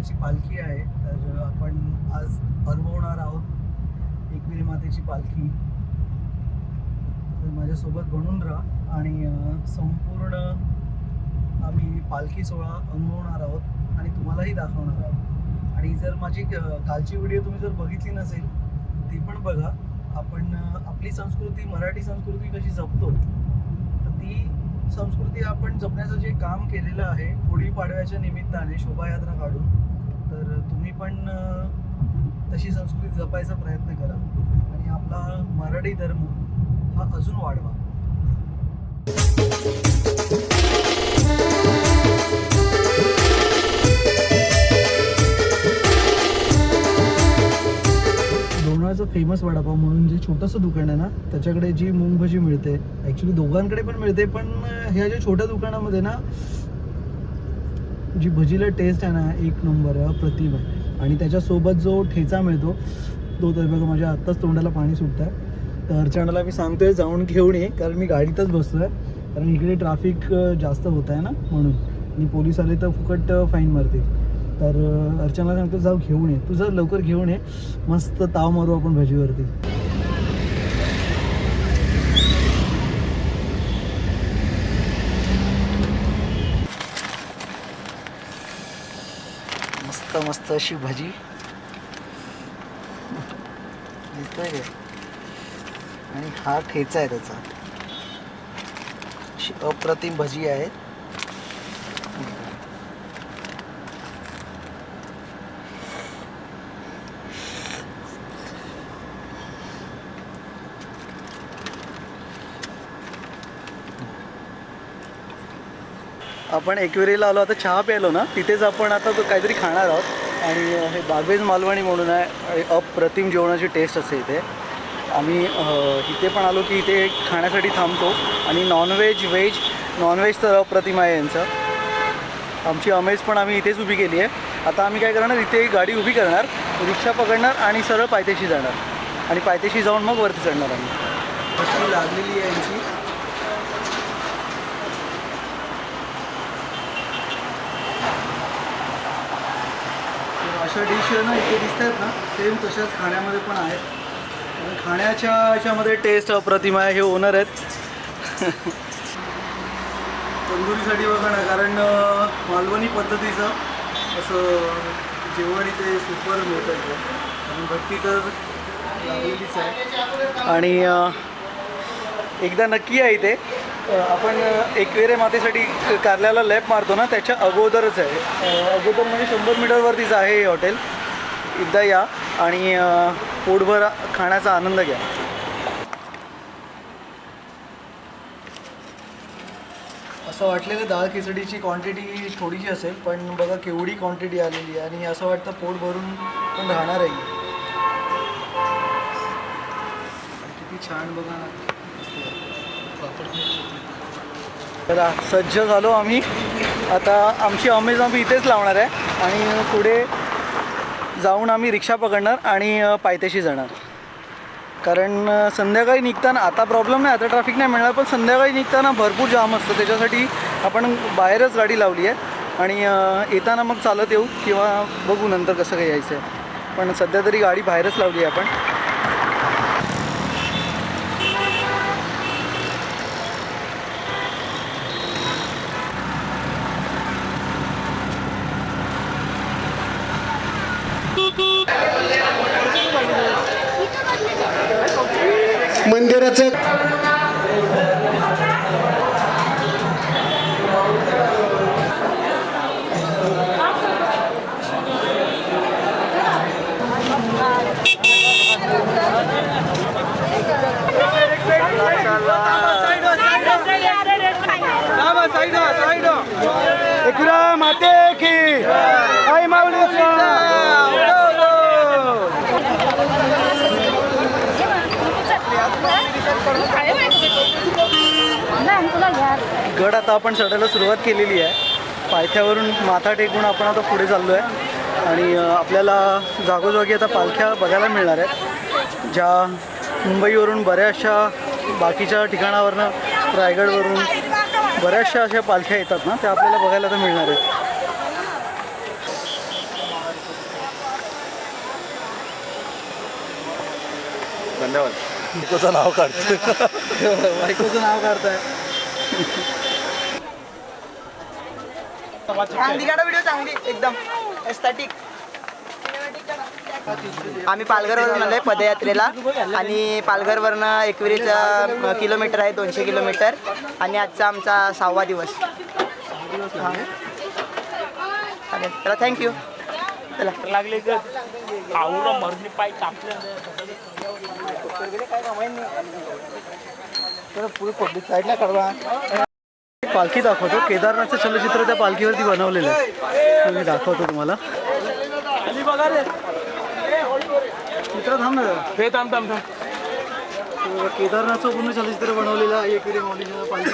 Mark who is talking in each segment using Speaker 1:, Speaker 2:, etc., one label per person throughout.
Speaker 1: मातेची पालखी आहे. तर आपण आज अनुभवणार आहोत एकविरी मातेची पालखी. तर माझ्यासोबत बनून राहा आणि संपूर्ण आम्ही पालखी सोहळा अनुभवणार आहोत आणि तुम्हालाही दाखवणार आहोत. आणि जर माझी कालची व्हिडिओ तुम्ही जर बघितली नसेल ती पण बघा. आपण आपली संस्कृती मराठी संस्कृती कशी जपतो तर ती संस्कृती आपण जपण्याचं जे काम केलेलं आहे गुढी पाडव्याच्या निमित्ताने शोभायात्रा काढून तर तुम्ही पण तशी संस्कृती जपायचा प्रयत्न करा. आणि आपला मराठी धर्म हा अजून वाढवा. लोणारचं फेमस वडापाव म्हणून जे छोटंसं दुकान आहे ना त्याच्याकडे जी मूग भजी मिळते ॲक्च्युली दोघांकडे पण मिळते पण ह्या ज्या छोट्या दुकानामध्ये ना जी भजीला टेस्ट आहे ना एक नंबर प्रतिम आहे. आणि त्याच्यासोबत जो ठेचा मिळतो तो तर बघा माझ्या आत्ताच तोंडाला पाणी सुटतं आहे तर अर्चनाला मी सांगतोय जाऊन घेऊन ये कारण मी गाडीतच बसतो आहे कारण इकडे ट्रॅफिक जास्त होत आहे ना म्हणून. आणि पोलीस आले तर फुकट फाईन मारतील. तर अर्चनाला सांगतो जाऊ घेऊन ये. तू जर लवकर घेऊन ये. मस्त ताव मारू आपण भजीवरती. मस्त मस्त अशी भजी. दिसतोय आणि हा ठेचा आहे त्याचा. अशी अप्रतिम भजी आहेत. आपण एकविरीला आलो आता चहा प्यायलो ना तिथेच आपण आता तो काहीतरी खाणार आहोत. आणि हे बागवेज मालवणी म्हणून आहे अप्रतिम जेवणाची टेस्ट असते इथे. आम्ही इथे पण आलो की इथे खाण्यासाठी थांबतो. आणि नॉनव्हेज व्हेज नॉनव्हेज तर अप्रतिम आहे यांचं. आमची अमेज पण आम्ही इथेच उभी केली आहे. आता आम्ही काय करणार इथे गाडी उभी करणार रिक्षा पकडणार आणि सरळ पायथ्याशी जाणार. आणि पायथ्याशी जाऊन मग वरती चढणार आम्ही. लागलेली आहे यांची तर अशा डिश ना इथे दिसत आहेत ना. सेम तशाच खाण्यामध्ये पण आहेत. खाण्याच्या ह्याच्यामध्ये टेस्ट अप्रतिम आहे हे ओनर आहेत. तंदुरीसाठी बघा ना कारण मालवणी पद्धतीचं असं जेवण इथे सुपर मिळतं आणि भट्टी तर लागलेलीच आहे. आणि एकदा नक्की आहे इथे. आपण अं, एकवेरे मातेसाठी कारल्याला लॅप मारतो ना त्याच्या अगोदरच आहे. अगोदर म्हणजे शंभर मीटरवरतीच आहे हे हॉटेल. एकदा या आणि पोटभर खाण्याचा आनंद घ्या. असं वाटलेलं डाळ खिचडीची क्वांटिटी थोडीशी असेल पण बघा केवढी क्वांटिटी आलेली आहे आणि असं वाटतं पोट भरून पण राहणार आहे किती छान बघा ना. चला सज्ज झालो आम्ही. आता आमची अमेज आम्ही इथेच लावणार आहे आणि पुढे जाऊन आम्ही रिक्षा पकडणार आणि पायथ्याशी जाणार. कारण संध्याकाळी निघताना आता प्रॉब्लेम नाही आता ट्रॅफिक नाही मिळणार पण संध्याकाळी निघताना भरपूर जाम असतं. त्याच्यासाठी आपण बाहेरच गाडी लावली आहे. आणि येताना मग चालत येऊ किंवा बघू नंतर कसं काही यायचं आहे. पण सध्या तरी गाडी बाहेरच लावली आहे आपण.
Speaker 2: मंदिराचं
Speaker 1: एकविरा माते की आई माऊलीचा गड आता आपण चढायला सुरुवात केलेली आहे. पायथ्यावरून माथा टेकून आपण आता पुढे चाललो आहे आणि आपल्याला जागोजागी आता पालख्या बघायला मिळणार आहेत. ज्या मुंबईवरून बऱ्याचशा बाकीच्या ठिकाणावरनं रायगडवरून बऱ्याचशा अशा पालख्या येतात ना त्या आपल्याला बघायला आता मिळणार आहेत.
Speaker 3: धन्यवाद. बायकोचं नाव काढतो
Speaker 1: बायकोचं नाव काढताय.
Speaker 4: चांगली काढा व्हिडिओ चांगली एकदम. एस्थेटिक आम्ही पालघरवरून आलोय पदयात्रेला आणि पालघरवरनं एकविरीचा किलोमीटर आहे दोनशे किलोमीटर. आणि आजचा आमचा सहावा दिवस. हा. चालेल चला थँक्यू चला.
Speaker 5: लागले ग. आवडं मरणी पाय कापले
Speaker 1: पालखी दाखवतो. केदारनाथचं चलचित्र त्या पालखीवरती बनवलेलं आहे. मी दाखवतो तुम्हाला. मित्र थांब ना.
Speaker 5: हे थांब थांब थांब.
Speaker 1: केदारनाथचं पूर्ण चलचित्र बनवलेलं आहे. एकविरी माऊलीच्या पालखी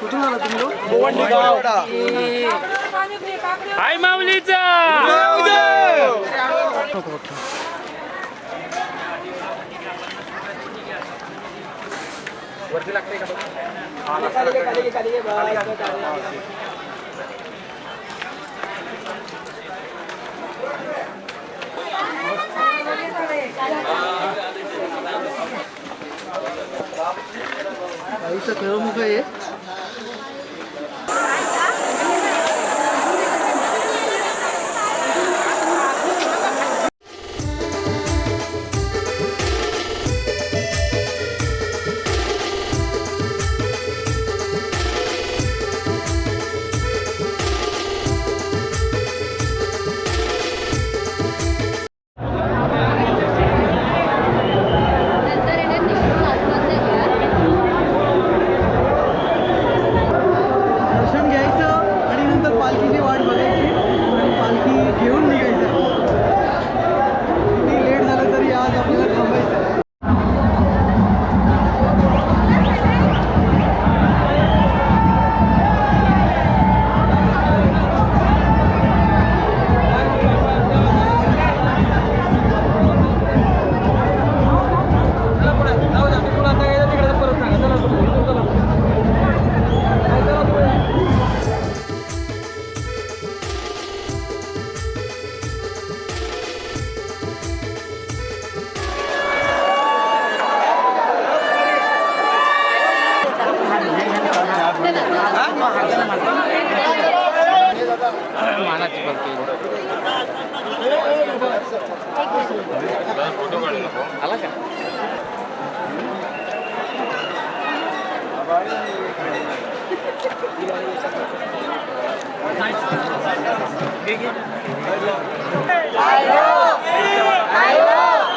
Speaker 1: कुठून आला तुम्ही लोक?
Speaker 5: माऊलीचा
Speaker 1: नको फक्त आईचं खेळमुख आहे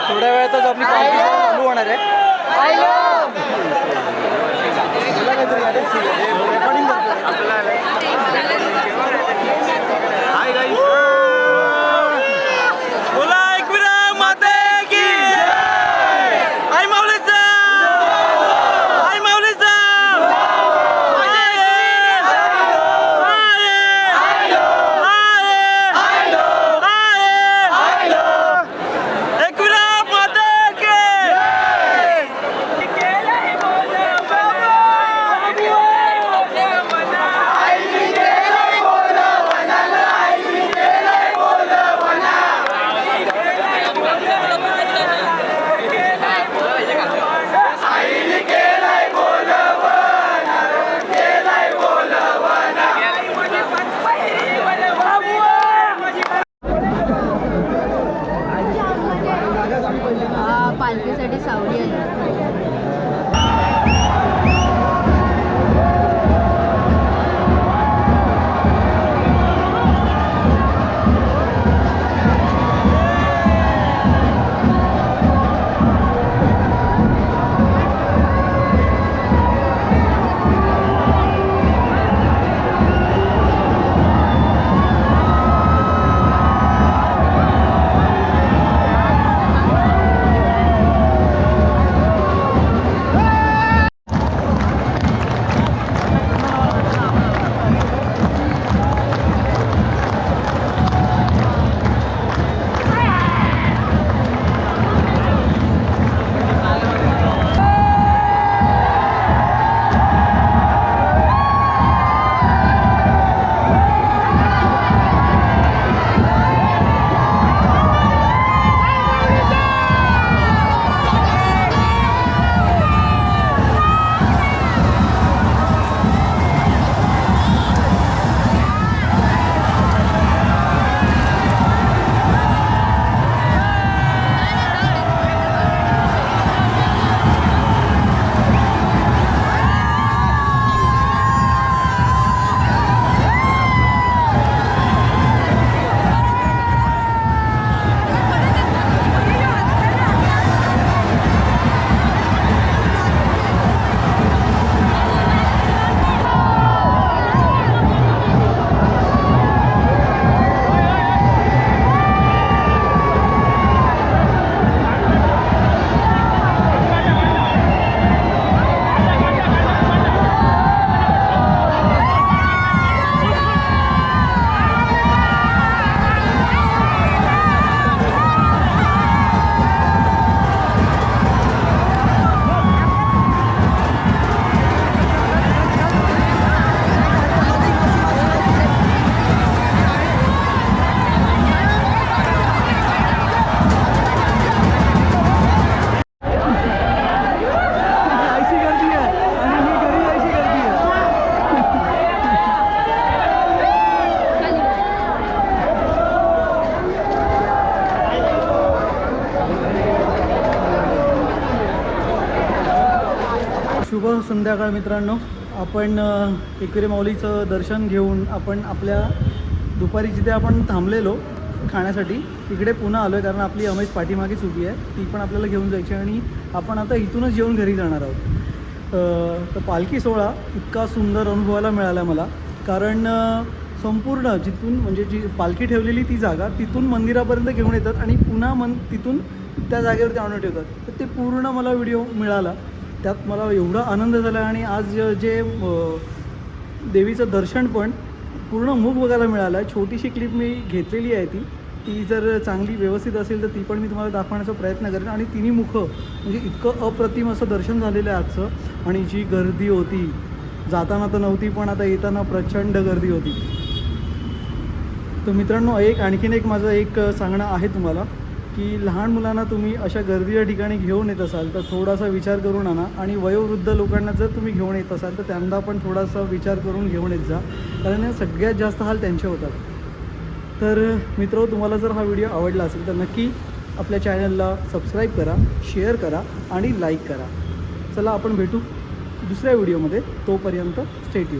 Speaker 1: थोड्या वेळातच आपली पालखी चालू होणार आहे. बोला काहीतरी, अरे, संध्याकाळ मित्रांनो आपण अ, एकविरे माऊलीचं दर्शन घेऊन आपण आपल्या दुपारी जिथे आपण थांबलेलो खाण्यासाठी तिकडे पुन्हा आलो आहे कारण आपली अमेज पाठीमागेच उभी आहे. ती पण आपल्याला घेऊन जायची आणि आपण आता इथूनच जेवून घरी जाणार आहोत. तर पालखी सोहळा इतका सुंदर अनुभवायला मिळाला मला. कारण संपूर्ण जिथून म्हणजे जी पालखी ठेवलेली ती जागा तिथून मंदिरापर्यंत घेऊन येतात आणि पुन्हा मन तिथून त्या जागेवरती आणून ठेवतात. तर ते पूर्ण मला व्हिडिओ मिळाला. त्यात मला एवढा आनंद झाला आणि आज जे देवीचं दर्शन पण पूर्ण मुख बघायला मिळालं. आहे छोटीशी क्लिप मी घेतलेली आहे ती. ती जर चांगली व्यवस्थित असेल तर ती पण मी तुम्हाला दाखवण्याचा प्रयत्न करेन. आणि तिन्ही मुखं म्हणजे इतकं अप्रतिम असं दर्शन झालेलं आहे आजचं. आणि जी गर्दी होती जाताना तर नव्हती पण आता येताना प्रचंड गर्दी होती. तर मित्रांनो एक आणखीन एक माझं एक सांगणं आहे तुम्हाला. की लहान मुलांना तुम्ही अशा गर्दीच्या ठिकाणी घेऊन येत असाल तर थोडासा विचार करून आणा. आणि वयोवृद्ध लोकांना जर तुम्ही घेऊन येत असाल तर त्यांना पण थोडासा विचार करून घेऊन येत जा. कारण सगळ्यात जास्त हाल त्यांचे होतात. तर मित्र तुम्हाला जर हा व्हिडिओ आवडला असेल तर नक्की आपल्या चॅनलला सबस्क्राईब करा शेअर करा आणि लाईक करा. चला आपण भेटू दुसऱ्या व्हिडिओमध्ये. तोपर्यंत स्टेट यू